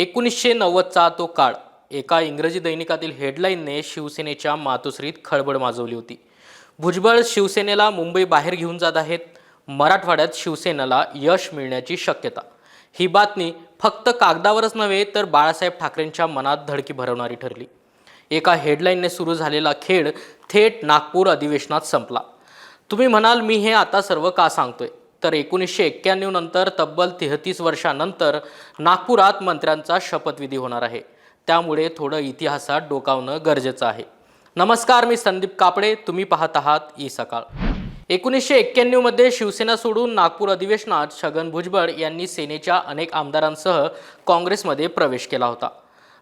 एकोणीसशे नव्वदचा तो काळ एका इंग्रजी दैनिकातील हेडलाईनने शिवसेनेच्या मातोश्रीत खळबळ माजवली होती. भुजबळ शिवसेनेला मुंबई बाहेर घेऊन जात आहेत मराठवाड्यात शिवसेनेला यश मिळण्याची शक्यता. ही बातमी फक्त कागदावरच नव्हे तर बाळासाहेब ठाकरेंच्या मनात धडकी भरवणारी ठरली. एका हेडलाईनने सुरू झालेला खेळ थेट नागपूर अधिवेशनात संपला. तुम्ही म्हणाल मी हे आता सर्व का सांगतोय? तर एकोणीसशे एक्क्याण्णव नंतर तब्बल तेहतीस वर्षानंतर नागपुरात मंत्र्यांचा शपथविधी होणार आहे. त्यामुळे थोडं इतिहासात डोकावणं गरजेचं आहे. नमस्कार मी संदीप कापडे. तुम्ही पाहत आहात ई सकाळ. एकोणीसशे एक्क्याण्णवमध्ये शिवसेना सोडून नागपूर अधिवेशनात छगन भुजबळ यांनी सेनेच्या अनेक आमदारांसह काँग्रेसमध्ये प्रवेश केला होता.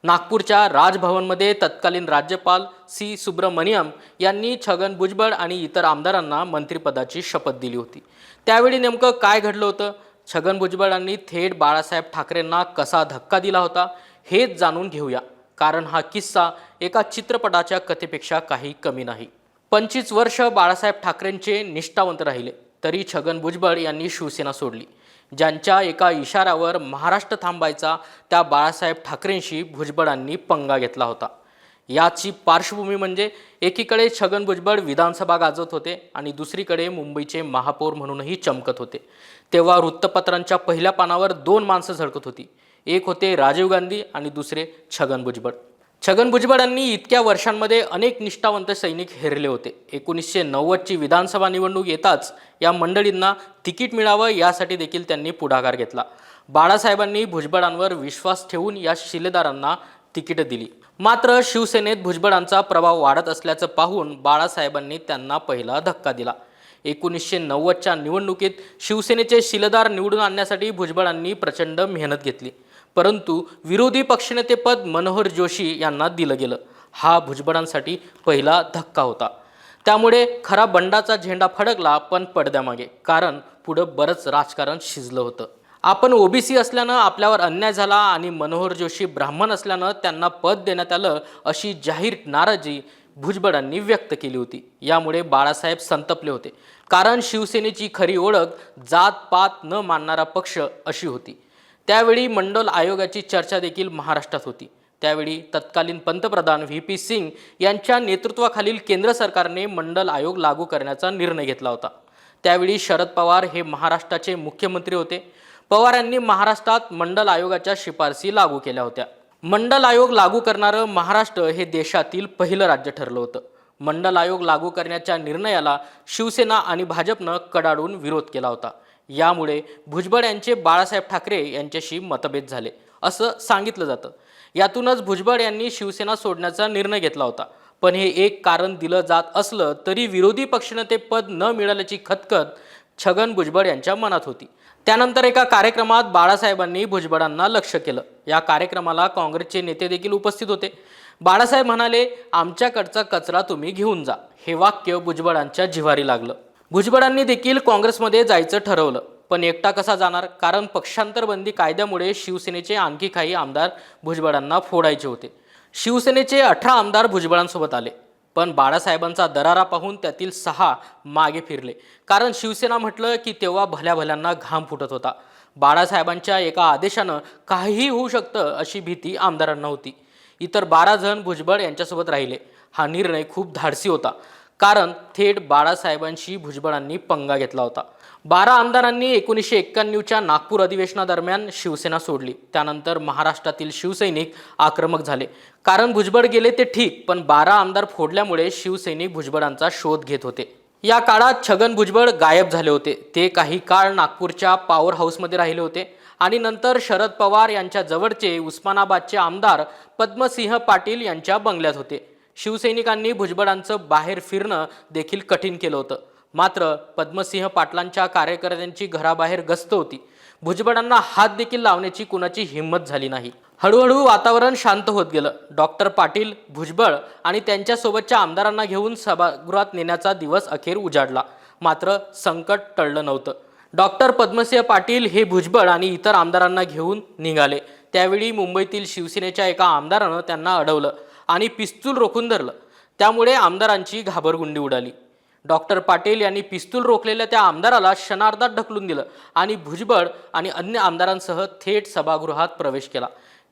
नागपूरच्या राजभवनमध्ये तत्कालीन राज्यपाल सी. सुब्रमणियम यांनी छगन भुजबळ आणि इतर आमदारांना मंत्रिपदाची शपथ दिली होती. त्यावेळी नेमकं काय घडलं होतं? छगन भुजबळांनी थेट बाळासाहेब ठाकरेंना कसा धक्का दिला होता? हेच जाणून घेऊया. कारण हा किस्सा एका चित्रपटाच्या कथेपेक्षा काही कमी नाही. पंचवीस वर्ष बाळासाहेब ठाकरेंचे निष्ठावंत राहिले तरी छगन भुजबळ यांनी शिवसेना सोडली. ज्यांच्या एका इशाऱ्यावर महाराष्ट्र थांबायचा त्या बाळासाहेब ठाकरेंशी भुजबळांनी पंगा घेतला होता. याची पार्श्वभूमी म्हणजे एकीकडे छगन भुजबळ विधानसभा गाजवत होते आणि दुसरीकडे मुंबईचे महापौर म्हणूनही चमकत होते. तेव्हा वृत्तपत्रांच्या पहिल्या पानावर दोन माणसं झळकत होती. एक होते राजीव गांधी आणि दुसरे छगन भुजबळ. छगन भुजबळांनी इतक्या वर्षांमध्ये अनेक निष्ठावंत सैनिक हेरले होते. एकोणीसशे नव्वदची विधानसभा निवडणूक येताच या मंडळींना तिकीट मिळावं यासाठी देखील त्यांनी पुढाकार घेतला. बाळासाहेबांनी भुजबळांवर विश्वास ठेवून या शिलेदारांना तिकीटं दिली. मात्र शिवसेनेत भुजबळांचा प्रभाव वाढत असल्याचं पाहून बाळासाहेबांनी त्यांना पहिला धक्का दिला. एकोणीसशे नव्वदच्या निवडणुकीत शिवसेनेचे शिलेदार निवडून आणण्यासाठी भुजबळांनी प्रचंड मेहनत घेतली. परंतु विरोधी पक्षनेतेपद मनोहर जोशी यांना दिलं गेलं. हा भुजबळांसाठी पहिला धक्का होता. त्यामुळे खरा बंडाचा झेंडा फडकला पण पडद्यामागे कारण पुढं बरंच राजकारण शिजलं होतं. आपण ओबीसी असल्यानं आपल्यावर अन्याय झाला आणि मनोहर जोशी ब्राह्मण असल्यानं त्यांना पद देण्यात आलं अशी जाहीर नाराजी भुजबळांनी व्यक्त केली होती. यामुळे बाळासाहेब संतपले होते. कारण शिवसेनेची खरी ओळख जात पात न मानणारा पक्ष अशी होती. त्यावेळी मंडल आयोगाची चर्चा देखील महाराष्ट्रात होती. त्यावेळी तत्कालीन पंतप्रधान व्ही पी सिंग यांच्या नेतृत्वाखालील केंद्र सरकारने मंडल आयोग लागू करण्याचा निर्णय घेतला होता. त्यावेळी शरद पवार हे महाराष्ट्राचे मुख्यमंत्री होते. पवार यांनी महाराष्ट्रात मंडल आयोगाच्या शिफारसी लागू केल्या होत्या. मंडल आयोग लागू करणारं महाराष्ट्र हे देशातील पहिलं राज्य ठरलं होतं. मंडल आयोग लागू करण्याच्या निर्णयाला शिवसेना आणि भाजपनं कडाडून विरोध केला होता. यामुळे भुजबळ यांचे बाळासाहेब ठाकरे यांच्याशी मतभेद झाले असं सांगितलं जातं. यातूनच भुजबळ यांनी शिवसेना सोडण्याचा निर्णय घेतला होता. पण हे एक कारण दिलं जात असलं तरी विरोधी पक्षनेते पद न मिळाल्याची खतखत छगन भुजबळ यांच्या मनात होती. त्यानंतर एका कार्यक्रमात बाळासाहेबांनी भुजबळांना लक्ष केलं. या कार्यक्रमाला काँग्रेसचे नेते देखील उपस्थित होते. बाळासाहेब म्हणाले आमच्याकडचा कचरा तुम्ही घेऊन जा. हे वाक्य भुजबळांच्या जिव्हारी लागलं. भुजबळांनी देखील काँग्रेसमध्ये जायचं ठरवलं. पण एकटा कसा जाणार? कारण पक्षांतरबंदी कायद्यामुळे शिवसेनेचे आणखी काही आमदार भुजबळांना फोडायचे होते. शिवसेनेचे अठरा आमदार भुजबळांसोबत आले. पण बाळासाहेबांचा दरारा पाहून त्यातील सहा मागे फिरले. कारण शिवसेना म्हटलं की तेव्हा भल्या भल्यांना घाम फुटत होता. बाळासाहेबांच्या एका आदेशानं काहीही होऊ शकतं अशी भीती आमदारांना होती. इतर बारा जण भुजबळ यांच्यासोबत राहिले. हा निर्णय खूप धाडसी होता. कारण थेट बाळासाहेबांशी भुजबळांनी पंगा घेतला होता. बारा आमदारांनी एकोणीसशे एक्क्याण्णवच्या नागपूर अधिवेशनादरम्यान शिवसेना सोडली. त्यानंतर महाराष्ट्रातील शिवसैनिक आक्रमक झाले. कारण भुजबळ गेले ते ठीक पण बारा आमदार फोडल्यामुळे शिवसैनिक भुजबळांचा शोध घेत होते. या काळात छगन भुजबळ गायब झाले होते. ते काही काळ नागपूरच्या पॉवर हाऊसमध्ये राहिले होते. आणि नंतर शरद पवार यांच्या जवळचे उस्मानाबादचे आमदार पद्मसिंह पाटील यांच्या बंगल्यात होते. शिवसैनिकांनी भुजबळांचं बाहेर फिरणं देखील कठीण केलं होतं. मात्र पद्मसिंह पाटलांच्या कार्यकर्त्यांची घराबाहेर गस्त होती. भुजबळांना हात देखील लावण्याची कुणाची हिंमत झाली नाही. हळूहळू वातावरण शांत होत गेलं. डॉक्टर पाटील भुजबळ आणि त्यांच्यासोबतच्या आमदारांना घेऊन सभागृहात नेण्याचा दिवस अखेर उजाडला. मात्र संकट टळलं नव्हतं. डॉक्टर पद्मसिंह पाटील हे भुजबळ आणि इतर आमदारांना घेऊन निघाले. त्यावेळी मुंबईतील शिवसेनेच्या एका आमदारानं त्यांना अडवलं. आणि पिस्तूल रोखून धरलं. त्यामुळे आमदारांची घाबरगुंडी उडाली. डॉक्टर पाटील यांनी पिस्तूल रोखलेल्या त्या आमदाराला क्षणार्धात ढकलून दिलं आणि भुजबळ आणि अन्य आमदारांसह थेट सभागृहात प्रवेश केला.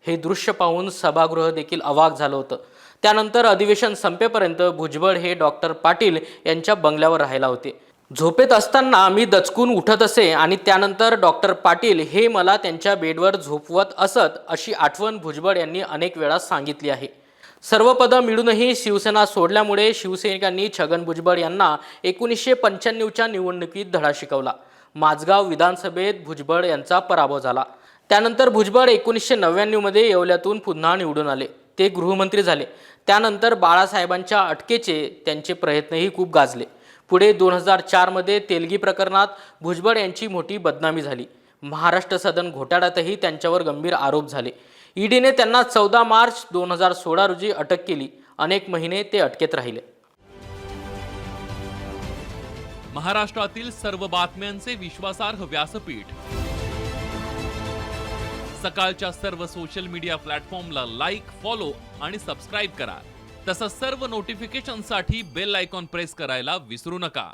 हे दृश्य पाहून सभागृह देखील अवाक झालं होतं. त्यानंतर अधिवेशन संपेपर्यंत भुजबळ हे डॉक्टर पाटील यांच्या बंगल्यावर राहायला होते. झोपेत असताना मी दचकून उठत असे आणि त्यानंतर डॉक्टर पाटील हे मला त्यांच्या बेडवर झोपवत असत अशी आठवण भुजबळ यांनी अनेक वेळा सांगितली आहे. सर्व पदं मिळूनही शिवसेना सोडल्यामुळे शिवसैनिकांनी छगन भुजबळ यांना एकोणीसशे पंच्याण्णवच्या निवडणुकीत धडा शिकवला. माझगाव विधानसभेत भुजबळ यांचा पराभव झाला. त्यानंतर भुजबळ एकोणीसशे नव्याण्णवमध्ये येवल्यातून पुन्हा निवडून आले. ते गृहमंत्री झाले. त्यानंतर बाळासाहेबांच्या अटकेचे त्यांचे प्रयत्नही खूप गाजले. पुढे दोन हजार चारमध्ये तेलगी प्रकरणात भुजबळ यांची मोठी बदनामी झाली. महाराष्ट्र सदन घोटाळ्यातही त्यांच्यावर गंभीर आरोप झाले. ईडीने त्यांना चौदा मार्च दोन हजार सोळा रोजी अटक केली. अनेक महिने ते अटकेत राहिले. महाराष्ट्रातील सर्व बातम्यांचे विश्वासार्ह व्यासपीठ. सकाळच्या सर्व सोशल मीडिया प्लॅटफॉर्मला लाईक फॉलो आणि सबस्क्राईब करा. तसंच सर्व नोटिफिकेशनसाठी बेल आयकॉन प्रेस करायला विसरू नका.